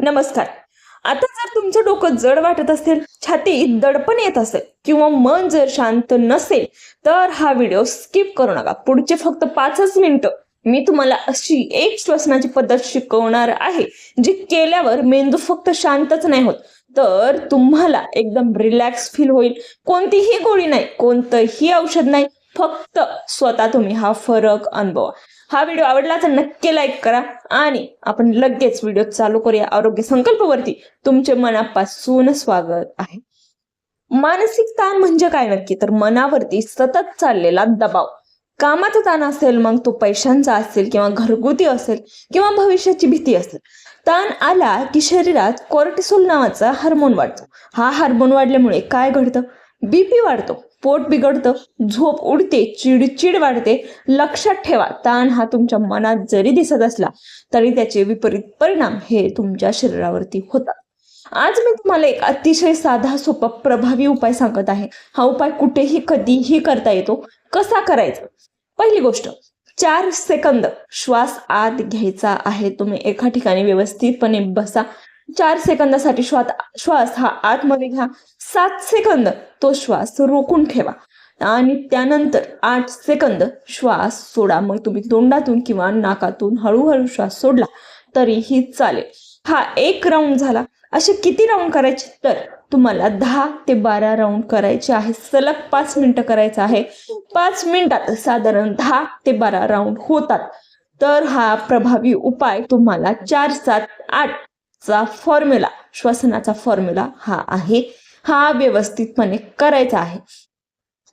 नमस्कार. आता जर तुमचं डोकं जड वाटत असेल छातीत दडपण येत असेल किंवा मन जर शांत नसेल तर हा व्हिडिओ स्किप करू नका. पुढचे फक्त पाचच मिनिटं मी तुम्हाला अशी एक श्वसनाची पद्धत शिकवणार आहे जी केल्यावर मेंदू फक्त शांतच नाही होत. तर तुम्हाला एकदम रिलॅक्स फील होईल. कोणतीही गोळी नाही कोणतंही औषध नाही फक्त स्वतः तुम्ही हा फरक अनुभवा. हा व्हिडिओ आवडला तर नक्की लाईक करा आणि आपण लगेच व्हिडिओ चालू करूया आरोग्य संकल्पवरती. तुमचे मनापासून स्वागत आहे. मानसिक ताण म्हणजे काय नक्की? तर मनावरती सतत चाललेला दबाव. कामाचा ताण असेल मग तो पैशांचा असेल किंवा घरगुती असेल किंवा भविष्याची भीती असेल. ताण आला की शरीरात कोर्टिसोल नावाचा हार्मोन वाढतो. हा हार्मोन वाढल्यामुळे काय घडतं? बीपी वाढतो. पोट बिघडतं झोप उडते चिडचिड वाढते. लक्षात ठेवा ताण हा तुमच्या मनात जरी दिसत असला तरी त्याचे विपरीत परिणाम हे तुमच्या शरीरावरती होतात. आज मी तुम्हाला एक अतिशय साधा सोपा प्रभावी उपाय सांगत आहे. हा उपाय कुठेही कधीही करता येतो. कसा करायचा? पहिली गोष्ट चार सेकंद श्वास आत घ्यायचा आहे. तुम्ही एका ठिकाणी व्यवस्थितपणे बसा. चार सेकंदासाठी श्वास श्वास हा आतमध्ये घ्या. सात सेकंद तो श्वास रोखून ठेवा. आणि त्यानंतर आठ सेकंद श्वास सोडा. मग तुम्ही तोंडातून किंवा नाकातून हळूहळू श्वास सोडला तरीही चालेल. हा एक राऊंड झाला. असे किती राऊंड करायचे? तर तुम्हाला दहा ते बारा राऊंड करायचे आहे. सलग पाच मिनिटं करायचं आहे. पाच मिनिटात साधारण दहा ते बारा राऊंड होतात. तर हा प्रभावी उपाय तुम्हाला चार सात आठ चा फॉर्म्युला श्वसनाचा फॉर्म्युला हा आहे. हा व्यवस्थितपणे करायचा आहे.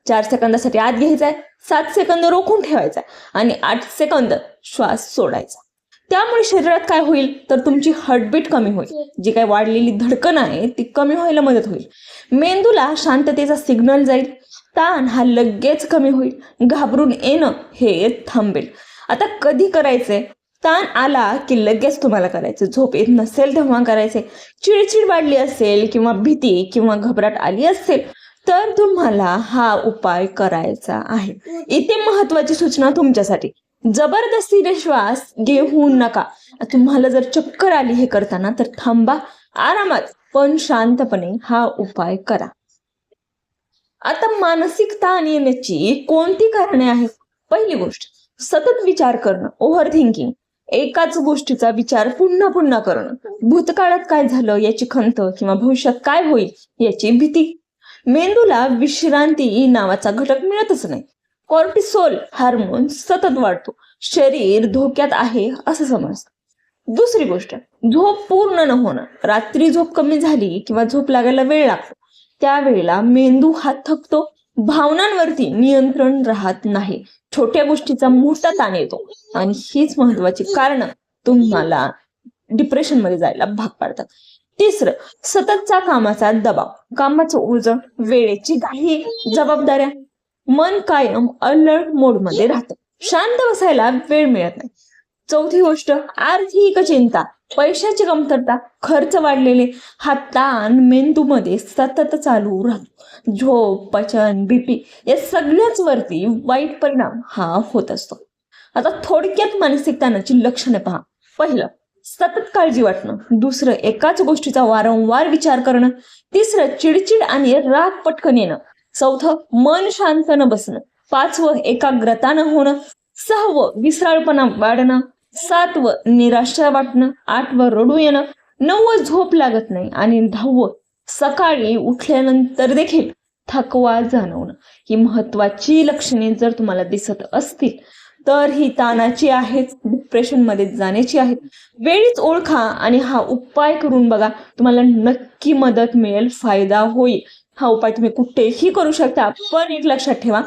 चार सेकंदासाठी आत घ्यायचा आहे सात सेकंद रोखून ठेवायचा आहे आणि आठ सेकंद श्वास सोडायचा त्यामुळे शरीरात काय होईल? तर तुमची हार्टबीट कमी होईल. जी काय वाढलेली धडकन आहे ती कमी व्हायला मदत होईल. मेंदूला शांततेचा सिग्नल जाईल. ताण हा लगेच कमी होईल. घाबरून येणं हे थांबेल. आता कधी करायचंय? ताण आला की लगेच तुम्हाला करायचं. झोप येत नसेल तेव्हा करायचे. चिडचिड वाढली असेल किंवा भीती किंवा घबराट आली असेल तर तुम्हाला हा उपाय करायचा आहे. इथे महत्वाची सूचना तुमच्यासाठी. जबरदस्तीने श्वास घेऊ नका. तुम्हाला जर चक्कर आली हे करताना तर थांबा आरामात पण शांतपणे हा उपाय करा. आता मानसिक ताण येण्याची कोणती कारणे आहेत? पहिली गोष्ट सतत विचार करणं ओव्हर थिंकिंग एकाच गोष्टीचा विचार पुन्हा पुन्हा करणं. भूतकाळात काय झालं याची खंत किंवा भविष्यात काय होईल याची भीती. मेंदूला विश्रांती नावाचा घटक मिळतच नाही. कॉर्टिसोल हार्मोन सतत वाढतो. शरीर धोक्यात आहे असं समजतं. दुसरी गोष्ट झोप पूर्ण न होणं. रात्री झोप कमी झाली किंवा झोप लागायला वेळ लागतो. त्यावेळेला मेंदू हा थकतो. भावनांवरती नियंत्रण राहत नाही. छोट्या गोष्टीचा मोठा ताण येतो. आणि हीच महत्वाची कारण तुम्हाला डिप्रेशनमध्ये जायला भाग पाडतात. तिसरं सततचा कामाचा दबाव. कामाचं ओझ वेळेची काही जबाबदाऱ्या. मन कायम अलर्ट मोडमध्ये राहतं. शांत बसायला वेळ मिळत नाही. चौथी गोष्ट आर्थिक चिंता. पैशाची कमतरता खर्च वाढलेले हा ताण मेंदूमध्ये सतत चालू राहतो. झोप पचन बीपी या सगळ्याच वरती वाईट परिणाम हा होत असतो. आता थोडक्यात मानसिक ताणाची लक्षणे पहा. पहिलं सतत काळजी वाटणं. दुसरं एकाच गोष्टीचा वारंवार विचार करणं. तिसरं चिडचिड आणि राग पटकन येणं. चौथं मन शांत न बसणं. पाचवं एकाग्रता न होणं. सहावं विसराळपणा वाढणं. सातवं निराशा वाटणं आठवं रडू येणं नववं झोप लागत नाही आणि दहावं सकाळी उठल्यानंतर देखील थकवा जाणवणं ही महत्वाची लक्षणे जर तुम्हाला दिसत असतील तर ही ताणाची आहेत डिप्रेशनमध्ये जाण्याची आहेत. वेळीच ओळखा आणि हा उपाय करून बघा तुम्हाला नक्की मदत मिळेल फायदा होईल. हा उपाय तुम्ही कुठेही करू शकता पण एक लक्षात ठेवा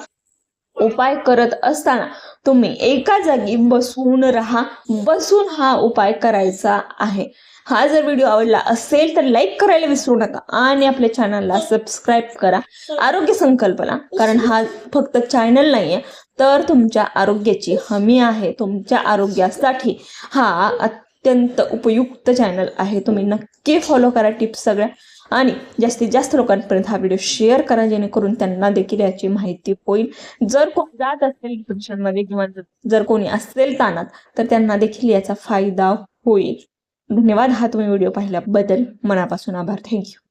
उपाय करत असताना तुम्ही एका जागी बसून राहा. बसून हा उपाय करायचा आहे. हा जर व्हिडिओ आवडला असेल तर लाईक करायला विसरू नका आणि आपल्या चॅनलला सबस्क्राईब करा. आरोग्य संकल्पना कारण हा फक्त चॅनल नाहीये तर तुमच्या आरोग्याची हमी आहे. तुमच्या आरोग्यासाठी हा अत्यंत उपयुक्त चॅनल आहे. तुम्ही नक्की फॉलो करा टिप्स सगळ्या. आणि जास्तीत जास्त लोकांपर्यंत हा व्हिडिओ शेअर करा जेणेकरून त्यांना देखील याची माहिती होईल. जर कोण जात असेल डिप्रेशनमध्ये किंवा जर कोणी असेल ताणात तर त्यांना देखील याचा फायदा होईल. धन्यवाद. हा तुम्ही व्हिडिओ पाहिल्याबद्दल मनापासून आभार. थँक्यू